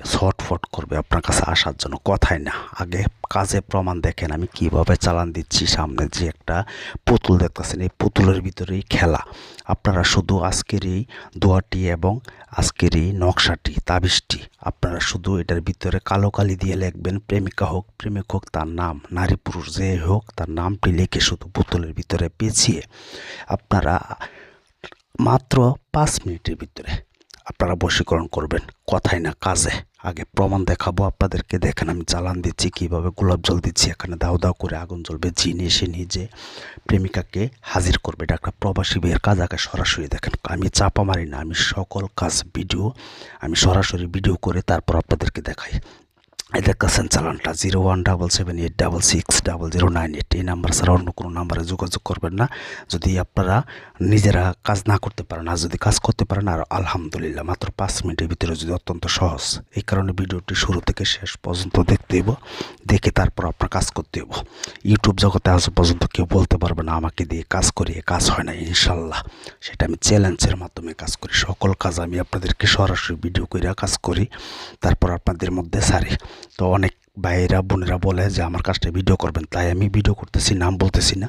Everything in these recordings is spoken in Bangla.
ছটফট করবে আপনার কাছে আসার জন্য। কথাই না। আগে কাজে প্রমাণ দেখেন আমি কীভাবে চালান দিচ্ছি, সামনে যে একটা পুতুল দেখতেছেন, এই পুতুলের ভিতরেই খেলা। আপনারা শুধু আজকের এই দোয়াটি এবং আজকের এই নকশাটি, তাবিজটি, আপনারা শুধু এটার ভিতরে কালো কালি দিয়ে লিখবেন, প্রেমিকা হোক, প্রেমিক হোক, তার নাম, নারী পুরুষ যে হোক, তার নামটি লিখে শুধু পুতুলের ভিতরে পেঁচিয়ে আপনারা মাত্র পাঁচ মিনিটের ভিতরে আপনারা বশীকরণ করবেন। কথাই না, কাজে। আগে প্রমাণ দেখাবো, আপনাদেরকে দেখেন আমি চালান দিচ্ছি, কীভাবে গোলাপ জল দিচ্ছি, এখানে দাও দাও করে আগুন জ্বলবে, জিন এসে নিজে প্রেমিকাকে হাজির করবে, এটা একটা প্রবাসী বিয়ের কাজ, আগে সরাসরি দেখেন, আমি চাপা মারি না, আমি সকল কাজ ভিডিও আমি সরাসরি ভিডিও করে তারপর আপনাদেরকে দেখাই। দেখতেছেন চালানটা, zero one double seven eight double six double zero nine eight. এই নাম্বার ছাড়া অন্য কোনো নাম্বারে যোগাযোগ করবেন না। যদি আপনারা নিজেরা কাজ না করতে পারেন, আর যদি কাজ করতে পারেন, আর আলহামদুলিল্লাহ, মাত্র পাঁচ মিনিটের ভিতরে যদি অত্যন্ত সহজ। এই কারণে ভিডিওটি শুরু থেকে শেষ পর্যন্ত দেখতে দেখে তারপর আপনার কাজ করতে হইব ইউটিউব জগতে আজ পর্যন্ত কেউ বলতে পারবে না, আমাকে দিয়ে কাজ করিয়ে কাজ হয় না, ইনশাল্লাহ। সেটা আমি চ্যালেঞ্জের মাধ্যমে কাজ করি। সকল কাজ আমি আপনাদেরকে সরাসরি ভিডিও করে কাজ করি, তারপর আপনাদের মধ্যে সারি। তো অনেক ভাইয়েরা, বোনেরা বলে যে, আমার কাজটা ভিডিও করবেন। তাই আমি ভিডিও করতেছি, নাম বলতেছি না।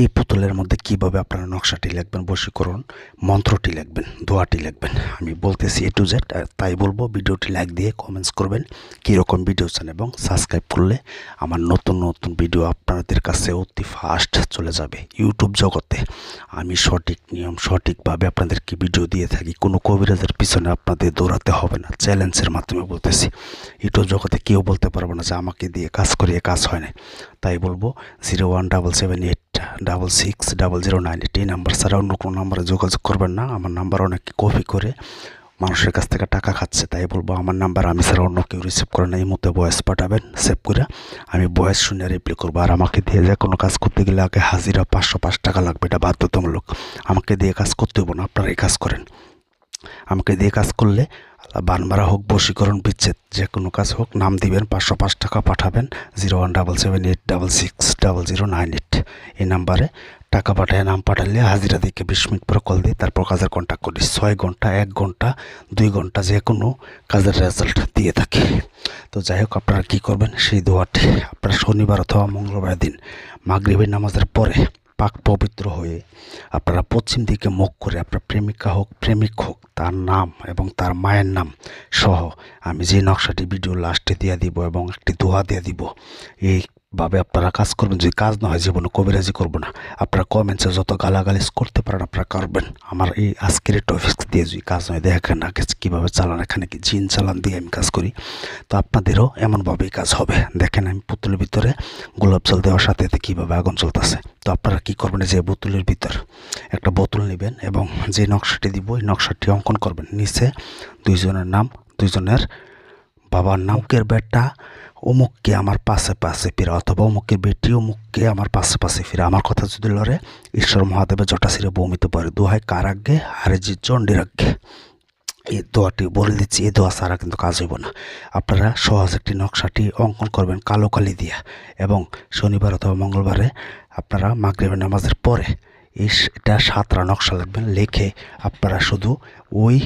এই পুতুলের মধ্যে কীভাবে আপনারা নকশাটি লিখবেন, বশীকরণ মন্ত্রটি লিখবেন, দোয়াটি লিখবেন? আমি বলতেছি এ টু জেড তাই বলব, ভিডিওটি লাইক দিয়ে কমেন্টস করবেন, কীরকম ভিডিও চান এবং সাবস্ক্রাইব করলে আমার নতুন নতুন ভিডিও আপনাদের কাছে অতি ফাস্ট চলে যাবে ইউটিউব জগতে। আমি সঠিক নিয়ম, সঠিকভাবে আপনাদেরকে ভিডিও দিয়ে থাকি, কোনো কবিরাজের পিছনে আপনাদের দৌড়াতে হবে না চ্যালেঞ্জের মাধ্যমে বলতেছি। ইউটিউব জগতে কেউ বলতে পারবে না যে আমাকে দিয়ে কাজ করিয়ে কাজ হয় না তাই বলব zero one double seven eight double six double zero nine eight এই নাম্বার ছাড়া অন্য কোনো নাম্বারে যোগাযোগ করবেন না। আমার নাম্বার অনেকে কপি করে মানুষের কাছ থেকে টাকা খাচ্ছে, তাই বলব আমার নাম্বার আমি ছাড়া অন্য কেউ রিসিভ করে না। এই মতো ভয়েস পাঠাবেন সেভ করে আমি ভয়েস শুনে রিপ্লাই করব। আর আমাকে দিয়ে যে কোনো কাজ করতে গেলে আগে হাজিরা পাঁচশো পাঁচ টাকা লাগবে, এটা বাধ্যতামূলক। আমাকে দিয়ে কাজ করতে হব না আপনারা এই কাজ করেন। আমাকে দিয়ে কাজ করলে বানমারা হোক, বশীকরণ বিচ্ছেদ, যে কোনো কাজ হোক, নাম দিবেন, পাঁচশো পাঁচ টাকা পাঠাবেন, zero one double seven eight double six double zero nine eight. এই নাম্বারে টাকা পাঠায়, নাম পাঠালে হাজিরা দিকে বিশ মিনিট পরে কল দিই তারপর কাজের কন্ট্যাক্ট করি। ছয় ঘণ্টা, এক ঘণ্টা, দুই ঘণ্টা, যে কোনো কাজের রেজাল্ট দিয়ে থাকি। তো যাই হোক, আপনারা কী করবেন? সেই দোয়াটি আপনারা শনিবার অথবা মঙ্গলবার দিন মাগরিবের নামাজের পরে পাক পবিত্র হয়ে আপনারা পশ্চিম দিকে মুখ করে আপনার প্রেমিকা হোক, প্রেমিক হোক, তার নাম এবং তার মায়ের নাম সহ আমি যে নকশাটি ভিডিও লাস্টে দিয়ে দিব এবং একটি দোয়া দিয়ে দিব এইভাবে আপনারা কাজ করবেন, যদি কাজ না হয় জীবনে কবিরাজি করব না। আপনারা কমেন্টসে যত গালাগালিজ করতে পারেন, আপনারা করবেন। আমার এই আজকের টপিক্স দিয়ে যদি কাজ নয় দেখেন আগে কীভাবে চালান, এখানে কি জিন চালান দিয়ে আমি কাজ করি। তো আপনাদেরও এমনভাবেই কাজ হবে। দেখেন আমি পুতুলের ভিতরে গোলাপ জল দেওয়ার সাথে সাথে কীভাবে আগুন চলতেছে তো আপনারা কী করবেন যে বোতলের ভিতর একটা বোতল নেবেন এবং যে নকশাটি দিব এই নকশাটি অঙ্কন করবেন। নিচে দুইজনের নাম, দুইজনের বাবার নামকের বেটা? অমুককে আমার পাশে পাশে ফিরা, অথবা অমুকের বেটি অমুককে আমার পাশে পাশে ফিরা। আমার কথা যদি লড়ে, ঈশ্বর মহাদেবের জটা সিরে বমিতে পারে। দোহাই কার আগে আরে যে চণ্ডীর এই দোয়াটি বলে দিচ্ছি, এই দোয়া ছাড়া কিন্তু কাজ হইব না। আপনারা সহজ একটি নকশাটি অঙ্কন করবেন কালো কালি দিয়া। এবং শনিবার অথবা মঙ্গলবারে আপনারা মাগরিবের নামাজের পরে এই এটা সাতটা নকশা লিখবেন লিখে আপনারা শুধু ওই